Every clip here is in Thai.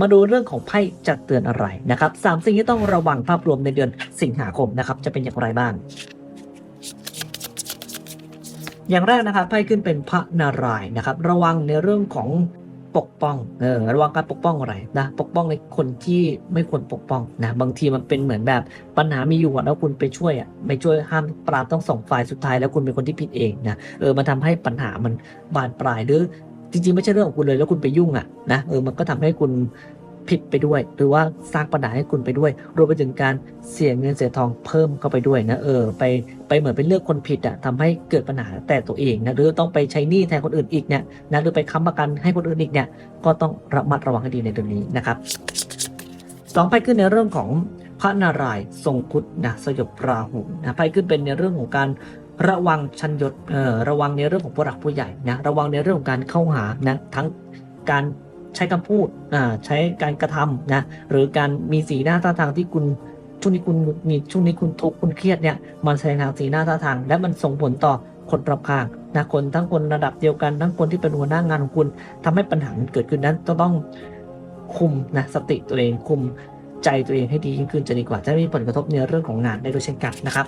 มาดูเรื่องของไพ่จะเตือนอะไรนะครับสามสิ่งที่ต้องระวังภาพรวมในเดือนสิงหาคมนะครับ จะเป็นอย่างไรบ้าง อย่างแรกนะครับไพ่ขึ้นเป็นพระนารายณ์นะครับ ระวังในเรื่องของปกป้อง เออ ระวังการปกป้องอะไรนะ ปกป้องในคนที่ไม่ควรปกป้องนะ บางทีมันเป็นเหมือนแบบปัญหามีอยู่แล้วคุณไปช่วยอะไม่ช่วยห้ามปรามต้องสองฝ่ายสุดท้ายแล้วคุณเป็นคนที่ผิดเองนะ เออ มันทำให้ปัญหามันบานปลายหรือ จริงๆ ไม่ใช่เรื่องของคุณเลยแล้วคุณไปยุ่งอะนะเออมันก็ทำให้คุณผิดไปด้วย หรือว่าสร้างปัญหาให้คุณไปด้วย รวมไปถึงการเสียเงินเสียทองเพิ่มเข้าไปด้วยนะเออไปไปเหมือนเป็นเลือกคนผิดอะทำให้เกิดปัญหาแต่ตัวเองนะหรือต้องไปใช้หนี้แทนคนอื่นอีกเนี่ยนะหรือไปค้ำประกันให้คนอื่นอีกเนี่ยก็ต้องระมัดระวังให้ดีในตรงนี้นะครับสองไปขึ้นในเรื่องของพระนารายณ์ทรงคุดนะสยบราหูนะไปขึ้นเป็นในเรื่องของการ ระวังชันยศเอ่อระวังในเรื่องของผู้หลักผู้ใหญ่นะระวังในเรื่องของการเข้าหานะทั้งการใช้คำพูดอ่าใช้การกระทำนะหรือการมีสีหน้าท่าทางที่คุณช่วงนี้คุณหงุดหงิดช่วงนี้คุณทุกข์คุณเครียดเนี่ยมันแสดงทางสีหน้าท่าทาง และมันส่งผลต่อคนรอบข้างนะคนทั้งคนระดับเดียวกันทั้งคนที่เป็นหัวหน้างานของคุณทำให้ปัญหาเกิดขึ้นนั้นต้องต้องคุมนะสติตัวเองคุมใจตัวเองให้ดียิ่งขึ้นจะดีกว่าจะไม่มีผลกระทบในเรื่องของงานได้ด้วยเช่นกันนะครับ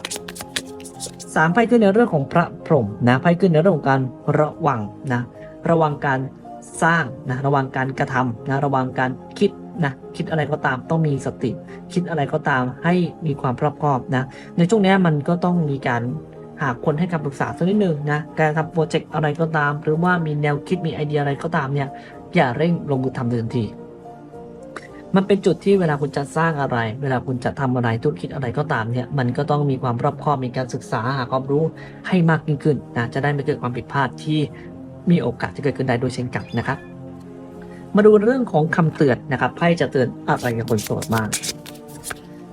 สามไพ่ขึ้นในเรื่องของพระพรหมนะไพ่ขึ้นในเรื่องของการระวังนะระวังการสร้างนะระวังการกระทำนะระวังการคิดนะคิดอะไรก็ตามต้องมีสติ คิดอะไรก็ตามให้มีความรอบคอบนะในช่วงนี้มันก็ต้องมีการหาคนให้คำปรึกษาสักนิดหนึ่งนะการทำโปรเจกต์อะไรก็ตาม หรือว่ามีแนวคิดมีไอเดียอะไรก็ตามเนี่ยอย่าเร่งลงมือทำทันที มันเป็นจุดที่เวลาคุณจะสร้างอะไร เวลาคุณจะทำอะไรธุรกิจอะไรก็ตามเนี่ย มันก็ต้องมีความรอบคอบมีการศึกษาหาความรู้ให้มากยิ่งขึ้นนะ จะได้ไม่เกิดความผิดพลาดที่มีโอกาสจะเกิดขึ้นได้โดยเช่นกันนะครับ มาดูเรื่องของคำเตือนนะครับไพ่จะเตือนอะไรกับคนโสดบ้าง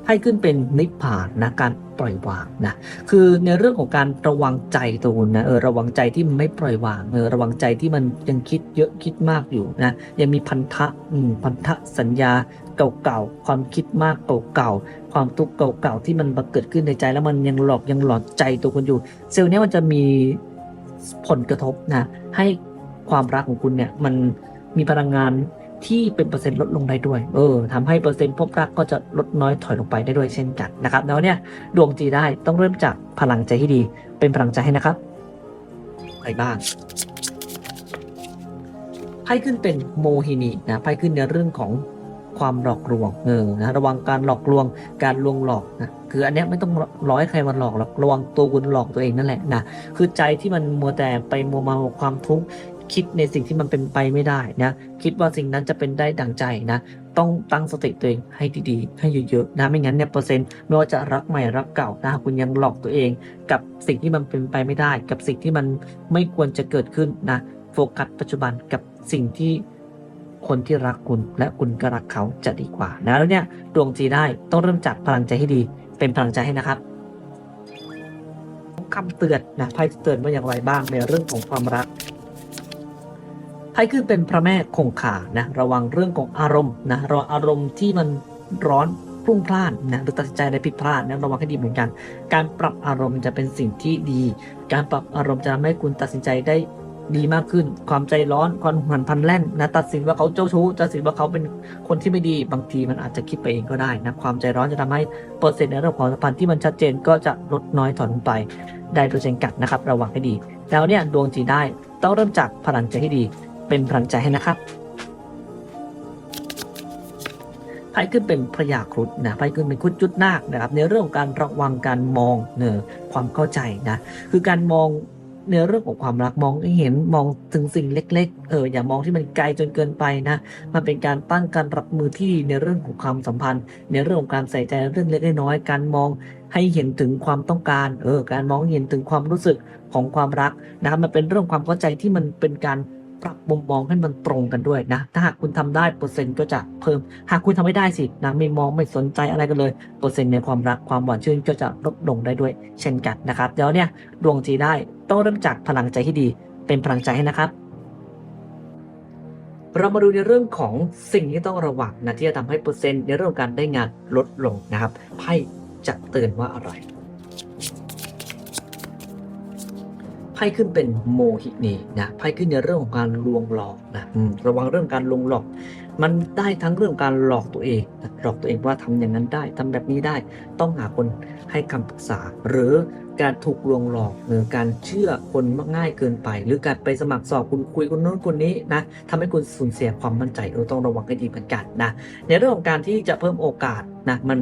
ไพ่ขึ้นเป็นนิพพานนะการปล่อยวางนะคือในเรื่องของการระวังใจตัวคุณนะเออระวังใจที่มันไม่ปล่อยวางเออระวังใจที่มันยังคิดเยอะคิดมากอยู่นะยังมีพันธะอืมพันธะสัญญาเก่าๆความคิดมากเก่าๆความทุกข์เก่าๆที่มันมาเกิดขึ้นในใจแล้วมันยังหลอกยังหลอนใจตัวคุณอยู่ เซลล์นี้มันจะมีผลกระทบนะให้ความรักของคุณเนี่ยมันมีพลังงาน ที่เป็นเปอร์เซ็นต์ลดลงได้ด้วย เออทำให้เปอร์เซ็นต์พบรักก็จะลดน้อยถอยลงไปได้ด้วยเช่นกันนะครับแล้วเนี่ยดวงจีได้ต้องเริ่มจากพลังใจที่ดี เป็นพลังใจให้นะครับไปบ้างไพ่ขึ้นเป็นโมหินีนะไพ่ขึ้นในเรื่องของความหลอกลวงเออนะระวังการหลอกลวงการลวงหลอกนะคืออันเนี้ยไม่ต้องร้อยใครมาหลอกหรอกระวังตัวคุณหลอกตัวเองนั่นแหละนะคือใจที่มันมัวแต่ไปมัวมาความทุกข์ คิดในสิ่งที่มันเป็นไปไม่ได้นะคิดว่าสิ่งนั้นจะเป็นได้ดังใจนะต้องตั้งสติตัวเองให้ดีๆ ให้เยอะๆนะไม่งั้นเนี่ยเปอร์เซ็นต์ไม่ว่าจะรักใหม่รักเก่านะคุณยังหลอกตัวเอง กับสิ่งที่มันเป็นไปไม่ได้ กับสิ่งที่มันไม่ควรจะเกิดขึ้นนะโฟกัสปัจจุบันกับสิ่งที่คนที่รักคุณและคุณก็รักเขาจะดีกว่านะแล้วเนี่ยดวงจีได้ต้องเริ่มจากพลังใจให้ดี เป็นพลังใจให้นะครับคำเตือนนะไพ่เตือนว่าอย่างไรบ้างในเรื่องของความรัก ไพ่ขึ้นเป็นพระแม่คงคานะระวังเรื่องของอารมณ์นะระวังอารมณ์ที่มันร้อนพรุ่งพลานนะหรือตัดสินใจอะไรผิดพลาดนะระวังให้ดีเหมือนกัน การปรับอารมณ์จะเป็นสิ่งที่ดี การปรับอารมณ์จะทำให้คุณตัดสินใจได้ดีมากขึ้น ความใจร้อน ความหันพันแล่นนะ ตัดสินว่าเขาเจ้าชู้ ตัดสินว่าเขาเป็นคนที่ไม่ดี บางทีมันอาจจะคิดไปเองก็ได้นะ ความใจร้อนจะทำให้เปอร์เซ็นต์ในเรื่องของสัมพันธ์ที่มันชัดเจนก็จะลดน้อยถอนลงไป ได้โดยเช่นกันนะครับ ระวังให้ดี แล้วเนี่ยดวงจีได้ต้องเริ่มจากพลังใจให้ดี เป็นพลังใจให้นะครับไพ่ขึ้นเป็นพระยาครุฑนะไพ่ขึ้นเป็นครุฑจุดนาคนะครับ ในเรื่องของการระวังการมองเนอความเข้าใจนะ คือการมองในเรื่องของความรักมองให้เห็นมองถึงสิ่งเล็ก ๆ เอออย่ามองที่มันไกลจนเกินไปนะ มันเป็นการตั้งการรับมือที่ดีในเรื่องของความสัมพันธ์ ในเรื่องของการใส่ใจเรื่องเล็กน้อยการมองให้เห็นถึงความต้องการ เออ การมองเห็นถึงความรู้สึกของความรักนะครับมันเป็นเรื่องความเข้าใจที่มันเป็นการ ปรับมุมมองให้มันตรงกันด้วยนะ ถ้าหากคุณทำได้เปอร์เซ็นต์ก็จะเพิ่ม หากคุณทำไม่ได้สินะไม่มองไม่สนใจอะไรกันเลยเปอร์เซ็นต์ในความรักความหวานชื่นก็จะลดลงได้ด้วยเช่นกันนะครับเดี๋ยวเนี่ยดวงจีได้ต้องเริ่มจากพลังใจที่ดี เป็นพลังใจให้นะครับเรามาดูในเรื่องของสิ่งที่ต้องระวังนะที่จะทำให้เปอร์เซ็นต์ในเรื่องของการได้งานลดลงนะครับไพ่จะเตือนว่าอะไร พ่ขึ้นเป็นโมหินีนะไพ่ขึ้นในเรื่องของการลวงหลอกนะระวังเรื่องการลวงหลอก มันได้ทั้งเรื่องการหลอกตัวเองหลอกตัวเองว่าทำอย่างนั้นได้ทำแบบนี้ได้ ต้องหาคนให้คำปรึกษา หรือการถูกลวงหลอกหรือการเชื่อคนมากง่ายเกินไป หรือการไปสมัครสอบคุณคุยคนโน้นคนนี้นะทำให้คุณสูญเสียความมั่นใจเออต้องระวังให้ดีเหมือนกันนะในเรื่องของการที่จะเพิ่มโอกาสนะมัน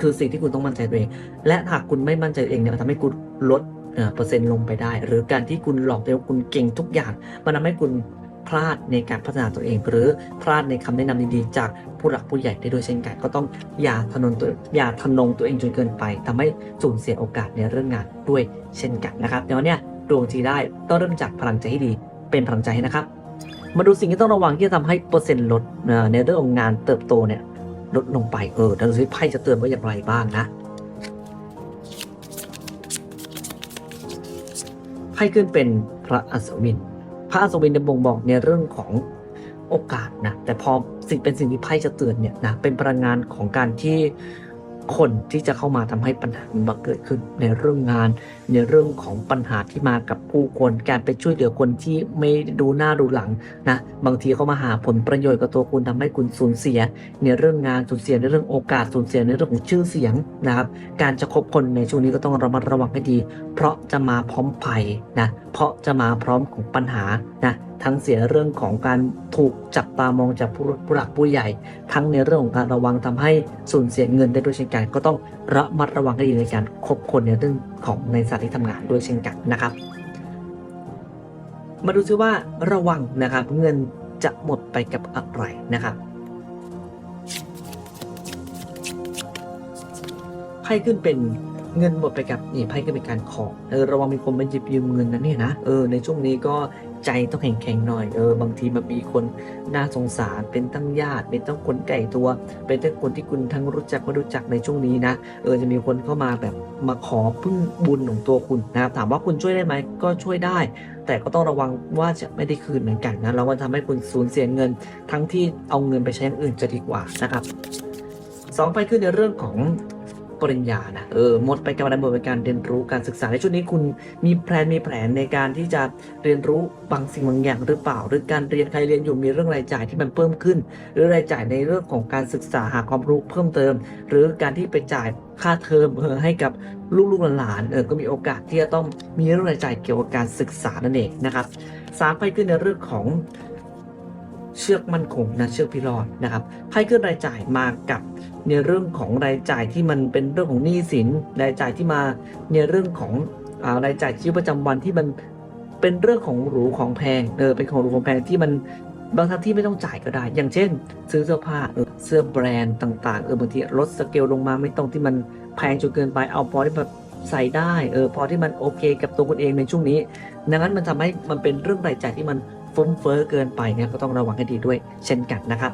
คือสิ่งที่คุณต้องมั่นใจตัวเอง และหากคุณไม่มั่นใจตัวเองเนี่ยมันทำให้คุณลด เอ่อเปอร์เซ็นต์ลงไปได้ หรือการที่คุณหลอกตัวเองว่าคุณเก่งทุกอย่าง มันทำให้คุณพลาดในการพัฒนาตัวเอง หรือพลาดในคำแนะนำดีๆ จากผู้หลักผู้ใหญ่ได้ด้วยเช่นกัน ก็ต้องอย่าทะนงตัวอย่าทะนงตัวเองจนเกินไปทำให้สูญเสียโอกาสในเรื่องงานด้วยเช่นกันนะครับเดี๋ยวเนี้ยดวงทีได้ต้องเริ่มจากพลังใจให้ดี เป็นพลังใจให้นะครับ มาดูสิ่งที่ต้องระวังที่จะทำให้เปอร์เซ็นต์ลดในเรื่องของงานเติบโตเนี่ยลดลงไปเออแล้วดูสิไพ่จะเตือนว่าอย่างไรบ้างนะ ไพ่ขึ้นเป็นพระอัศวิน พระอัศวินจะบ่งบอกในเรื่องของโอกาสนะแต่พอสิ่งเป็นสิ่งที่ไพ่จะเตือนเนี่ยนะเป็นพลังงานของการที่ คนที่จะเข้ามาทำให้ปัญหามันเกิดขึ้นในเรื่องงาน ในเรื่องของปัญหาที่มากับผู้คนการไปช่วยเหลือคนที่ไม่ดูหน้าดูหลังนะบางทีเขามาหาผลประโยชน์กับตัวคุณทำให้คุณสูญเสีย ในเรื่องงานสูญเสียในเรื่องโอกาสสูญเสียในเรื่องของชื่อเสียงนะครับการจะคบคนในช่วงนี้ก็ต้องระมัดระวังให้ดี เพราะจะมาพร้อมภัยนะเพราะจะมาพร้อมของปัญหานะทั้งเสียเรื่องของการถูกจับตามองจากผู้หลักผู้ใหญ่ ทั้งในเรื่องของการระวังทำให้สูญเสียเงินได้ด้วยเช่นกัน ก็ต้องระมัดระวังให้ดีในการคบคนในเรื่องของในสถานที่ทำงานด้วยเช่นกันนะครับ มาดูซิว่าระวังนะครับเงินจะหมดไปกับอะไรนะครับไพ่ขึ้นเป็นเงินหมดไปกับนี่ไพ่ก็เป็นการขอเออระวังมีคนมาหยิบยืมเงินนะเนี่ยนะเออในช่วงนี้ก็ ใจต้องแข็งๆหน่อยเออบางทีมันมีคนน่าสงสารเป็นทั้งญาติเป็นทั้งคนไก่ตัว เป็นทั้งคนที่คุณทั้งรู้จักไม่รู้จักในช่วงนี้นะเออจะมีคนเข้ามาแบบมาขอพึ่งบุญของตัวคุณนะครับถามว่าคุณช่วยได้ไหมก็ช่วยได้ แต่ก็ต้องระวังว่าจะไม่ได้คืนเหมือนกันนะแล้วมันทำให้คุณสูญเสียเงิน ทั้งที่เอาเงินไปใช้อย่างอื่นจะดีกว่านะครับสองไปขึ้นในเรื่องของ ปริญญานะเออหมดไปกับการบทการเรียนรู้การศึกษาในช่วงนี้คุณมีแพลนมีแผนในการที่จะเรียนรู้บางสิ่งบางอย่างหรือเปล่า หรือการเรียนใครเรียนอยู่มีเรื่องรายจ่ายที่มันเพิ่มขึ้น หรือรายจ่ายในเรื่องของการศึกษาหาความรู้เพิ่มเติม หรือการที่ไปจ่ายค่าเทอมเออให้กับลูกๆหลานเออก็มีโอกาสที่จะต้องมีเรื่องรายจ่ายเกี่ยวกับการศึกษานั่นเองนะครับสามไปขึ้นในเรื่องของ เชือกมั่นคงนะเชือกพิรอดนะครับไพ่ขึ้นรายจ่ายมากับในเรื่องของรายจ่ายที่มันเป็นเรื่องของหนี้สินรายจ่ายที่มาในเรื่องของอารายจ่ายชีวิตประจำวันที่มันเป็นเรื่องของหรูของแพงเออเป็นของหรูของแพงที่มันบางทัที่ไม่ต้องจ่ายก็ได้ อย่างเช่น ซื้อเสื้อผ้าเออเสื้อแบรนด์ต่างๆเออบางทีลดสเกลลงมาไม่ต้องที่มันแพงจนเกินไปเอาพอที่แบบใส่ได้เออพอที่มันโอเคกับตัวคุณเองในช่วงนี้ ดังนั้นมันทำให้มันเป็นเรื่องรายจ่ายที่มัน ฟุ่มเฟ้อเกินไปเนี่ยก็ต้องระวังให้ดีด้วยเช่นกันนะครับ